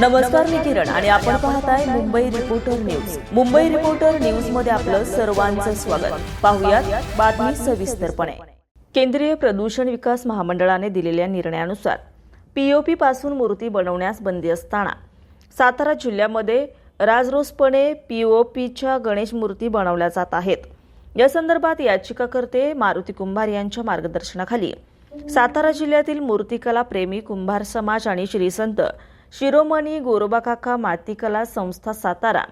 नमस्कार मी किरण. आणि आपण पाहताय Mumbai reporter news. Mumbai reporter न्यूजमध्ये आपलं सर्वांचं स्वागत. पाहुयात बातमी सविस्तरपणे. केंद्रीय प्रदूषण विकास महामंडळाने दिलेल्या निर्णयानुसार पीओपी पासून मूर्ती बनवण्यास बंदी असताना सातारा जिल्ह्यामध्ये राजरोसपणे पीओपीच्या गणेश मूर्ती बनवल्या जात आहेत. या संदर्भात याचिकाकर्ते मारुती कुंभार यांच्या मार्गदर्शनाखाली सातारा जिल्ह्यातील मूर्तिकला प्रेमी कुंभार समाज आणि श्रीसंत शिरोमणी गोरोबाकाका मातीकला संस्था सातारा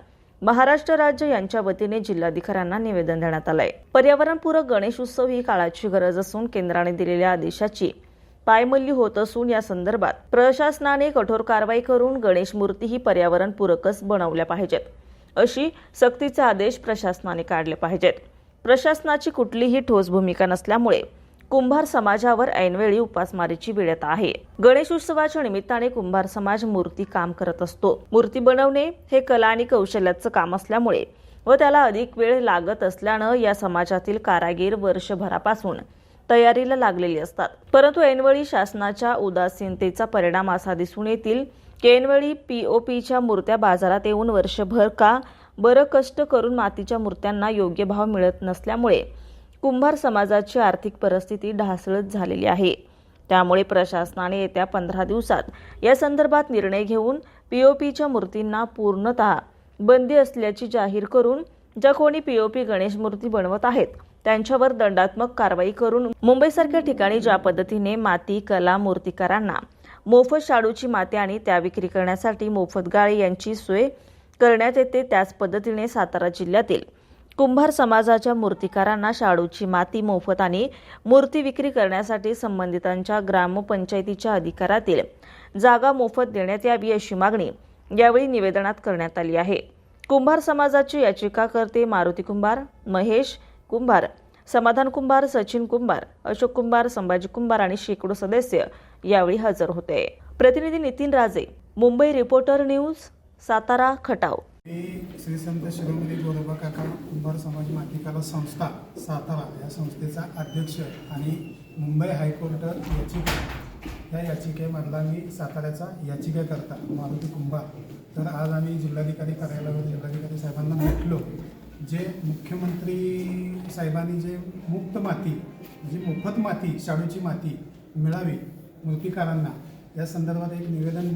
महाराष्ट्र राज्य यांच्या वतीने जिल्हाधिकाऱ्यांना निवेदन देण्यात आलंय. पर्यावरणपूरक गणेश उत्सव ही काळाची गरज असून केंद्राने दिलेल्या आदेशाची पायमल्ली होत असून या संदर्भात प्रशासनाने कठोर कारवाई करून गणेश मूर्ती ही पर्यावरणपूरकच बनवल्या पाहिजेत अशी सक्तीचे आदेश प्रशासनाने काढले पाहिजेत. प्रशासनाची कुठलीही ठोस भूमिका नसल्यामुळे कुंभार समाजावर ऐनवेळी उपासमारीची वेळत आहे. गणेश उत्सवाच्या निमित्ताने कुंभार समाज मूर्ती काम करत असतो. मूर्ती बनवणे हे कला आणि कौशल्याचं काम असल्यामुळे व त्याला अधिक वेळ लागत असल्यानं या समाजातील कारागीर वर्षभरापासून तयारीला लागलेली असतात. परंतु ऐनवेळी शासनाच्या उदासीनतेचा परिणाम असा दिसून येतील की ऐनवेळी पीओपीच्या मूर्त्या बाजारात येऊन वर्षभर का बरं कष्ट करून मातीच्या मूर्त्यांना योग्य भाव मिळत नसल्यामुळे कुंभार समाजाची आर्थिक परिस्थिती ढासळत झालेली आहे. त्यामुळे प्रशासनाने येत्या पंधरा दिवसात या संदर्भात निर्णय घेऊन पीओपीच्या मूर्तींना पूर्णतः बंदी असल्याची जाहीर करून ज्या कोणी पीओपी गणेश मूर्ती बनवत आहेत त्यांच्यावर दंडात्मक कारवाई करून मुंबईसारख्या ठिकाणी ज्या पद्धतीने माती कला मूर्तिकारांना मोफत शाडूची माती आणि त्या विक्री करण्यासाठी मोफत गाळे यांची सोय करण्यात येते त्याच पद्धतीने सातारा जिल्ह्यातील कुंभार समाजाच्या मूर्तिकारांना शाडूची माती मोफत आणि मूर्ती विक्री करण्यासाठी संबंधितांच्या ग्रामपंचायतीच्या अधिकारातील जागा मोफत देण्यात यावी अशी मागणी यावेळी निवेदनात करण्यात आली आहे. कुंभार समाजाची याचिकाकर्ते मारुती कुंभार महेश कुंभार समाधान कुंभार सचिन कुंभार अशोक कुंभार संभाजी कुंभार आणि शेकडो सदस्य यावेळी हजर होते. प्रतिनिधी नितीन राजे मुंबई रिपोर्टर न्यूज सातारा खटाव. मी श्री संत शिरोमणी गोरोबा काका कुंभार समाज मातिकाला संस्था सातारा या संस्थेचा अध्यक्ष आणि मुंबई हायकोर्ट याचिका या याचिकेमधला मी साताऱ्याचा याचिकाकर्ता मारुती कुंभार. तर आज आम्ही जिल्हाधिकारी कार्यालयावर जिल्हाधिकारी साहेबांना भेटलो जे मुख्यमंत्री साहेबांनी जे मुक्त माती जी मोफत माती शाडूची माती मिळावी मूर्तिकारांना या संदर्भात एक निवेदन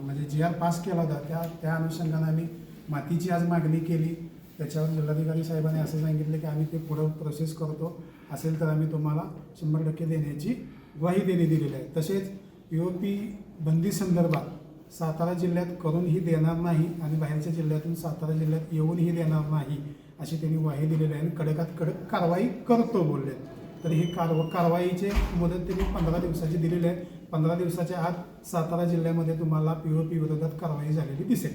म्हणजे जी आर पास केला होता त्या त्या अनुषंगाने आम्ही मातीची आज मागणी केली. त्याच्यावर जिल्हाधिकारी साहेबांनी असं सांगितलं की आम्ही ते पुढं प्रोसेस करतो. असेल तर आम्ही तुम्हाला शंभर टक्के देण्याची ग्वाही देणे दिलेली आहे. तसेच यू ओ पी बंदी संदर्भात सातारा जिल्ह्यात करूनही देणार नाही आणि बाहेरच्या जिल्ह्यातून सातारा जिल्ह्यात येऊनही देणार नाही अशी त्यांनी ग्वाही दिलेली आहे आणि कडकात कडक कारवाई करतो बोलले. तर ही कारव कारवाईचे मुदत त्यांनी पंधरा दिवसाची दिलेली आहे. पंधरा दिवसाच्या आत सातारा जिल्ह्यामध्ये तुम्हाला पी ओ पी विरोधात कारवाई झालेली दिसेल.